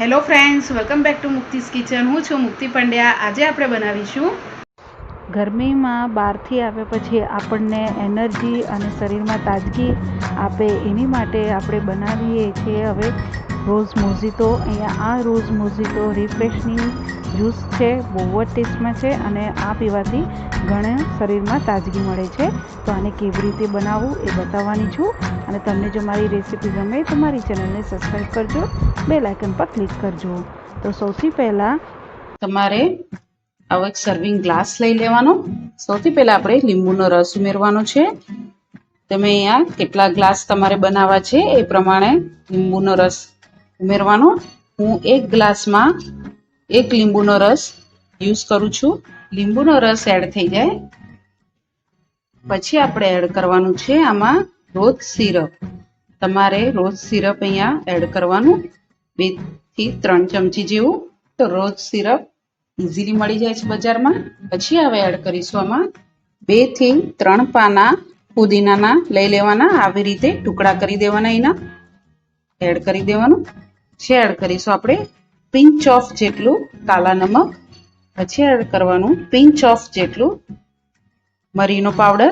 Hello friends welcome back to Mukti's kitchen હું છું મુક્તિ પંડ્યા. આજે આપણે બનાવીશું ગરમીમાં બહારથી આવ્યા પછી આપણને એનર્જી અને શરીરમાં તાજગી આપે એની માટે આપણે બનાવીએ છીએ હવે રોઝ મોઝીતો અહીંયા આ રોઝ મોઝીતો રિફ્રેશની જ્યુસ છે, બહુ જ ટેસ્ટમાં છે અને આ પીવાથી ઘણા શરીરમાં તાજગી મળે છે. તો આને કેવી રીતે બનાવવું એ બતાવવાની છું અને તમને જો મારી રેસીપી ગમે તો મારી ચેનલને સબસ્ક્રાઈબ કરજો બે લાઇકન પર ક્લિક કરજો. તો સૌથી પહેલાં તમારે આવો એક સર્વિંગ ગ્લાસ લઈ લેવાનો. સૌથી પહેલાં આપણે લીંબુનો રસ ઉમેરવાનો છે. તમે અહીંયા કેટલા ગ્લાસ તમારે બનાવવા છે એ પ્રમાણે લીંબુનો રસ ઉમેરવાનો. હું એક ગ્લાસમાં એક લીંબુનો રસ યુઝ કરું છું. લીંબુનો રસ એડ થઈ જાય. પછી આપણે એડ કરવાનું છે આમાં રોજ સિરપ. તમારે રોજ સિરપ અહીંયા એડ કરવાનું. બેથી ત્રણ ચમચી જેવું તો રોજ સિરપ ઇઝીલી મળી જાય છે બજારમાં. પછી હવે એડ કરીશું આમાં બેથી ત્રણ પાના પુદીનાના લઈ લેવાના. આવી રીતે ટુકડા કરી દેવાના એના. એડ કરી દેવાનું. પછી એડ કરીશું આપણે. પિંચ ઓફ જેટલું કાલા નમક. પછી એડ કરવાનું પિંચ ઓફ જેટલું મરીનો પાવડર.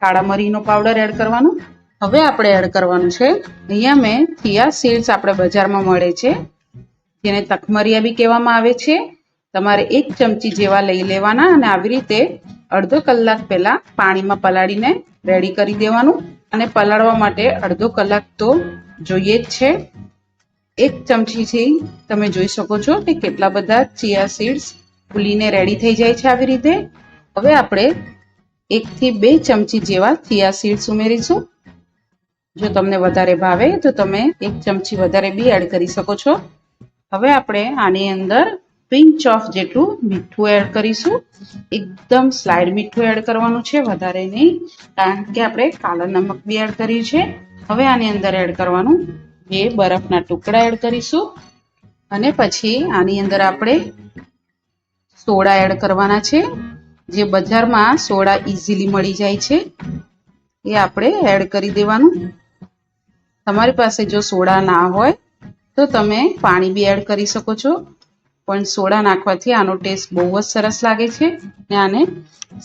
કાળા મરીનો પાવડર એડ કરવાનું. હવે આપણે એડ કરવાનું છે. અહીંયા મેં થિયા સીડ્સ આપણે બજારમાં મળે છે. જેને તખમરિયા બી કહેવામાં આવે છે. તમારે એક ચમચી જેવા લઈ લેવાના અને આવી રીતે અડધો કલાક પહેલા પાણીમાં પલાળીને રેડી કરી દેવાનું. અને પલાળવા માટે અડધો કલાક તો જોઈએ જ છે. એક ચમચીથી તમે જોઈ શકો છો કે કેટલા બધા ચિયા સીડ્સ ફૂલીને રેડી થઈ જાય છે આવી રીતે. હવે આપણે એકથી બે ચમચી જેવા ચિયા સીડ્સ ઉમેરીશું. જો તમને વધારે ભાવે તો તમે એક ચમચી વધારે બી એડ કરી શકો છો. હવે આપણે આની અંદર પિંચ ઓફ જેટલું મીઠું એડ કરીશું. એકદમ સ્લાઇડ મીઠું એડ કરવાનું છે, વધારે નહીં, કારણ કે આપણે કાલા નમક બી એડ કર્યું છે હવે આની અંદર એડ કરવાનું બે બરફના ટુકડા એડ કરીશું અને પછી આની અંદર આપણે સોડા એડ કરવાના છે. જે બજારમાં સોડા ઇઝીલી મળી જાય છે, એ આપણે એડ કરી દેવાનું. તમારી પાસે જો સોડા ના હોય, તો તમે પાણી બી એડ કરી શકો છો. પણ સોડા નાખવાથી આનો ટેસ્ટ બહુ જ સરસ લાગે છે અને આને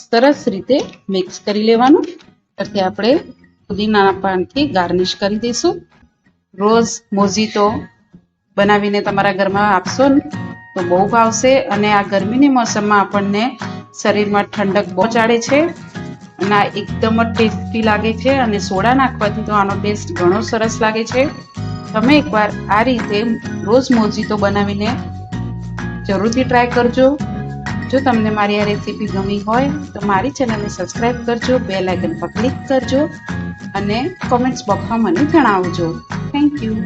સરસ રીતે મિક્સ કરી લેવાનું. પછી આપણે પુદીનાના પાનથી ગાર્નિશ કરી દઈશું. રોઝ મોજીતો બનાવીને તમારા ઘરમાં આપશો ને, તો બહુ ભાવશે અને આ ગરમીની મોસમમાં આપણને શરીરમાં ઠંડક પહોંચાડે છે અને આ એકદમ જ ટેસ્ટી લાગે છે અને સોડા નાખવાથી તો આનો ટેસ્ટ ઘણો સરસ લાગે છે. તમે એકવાર આ રીતે રોજ મોજીતો બનાવીને જરૂરથી ટ્રાય કરજો. જો તમને મારી આ રેસીપી ગમી હોય, તો મારી ચેનલને સબસ્ક્રાઈબ કરજો બે લાઇકન પર ક્લિક કરજો અને કોમેન્ટ્સ બોક્સમાં મને જણાવજો. Thank you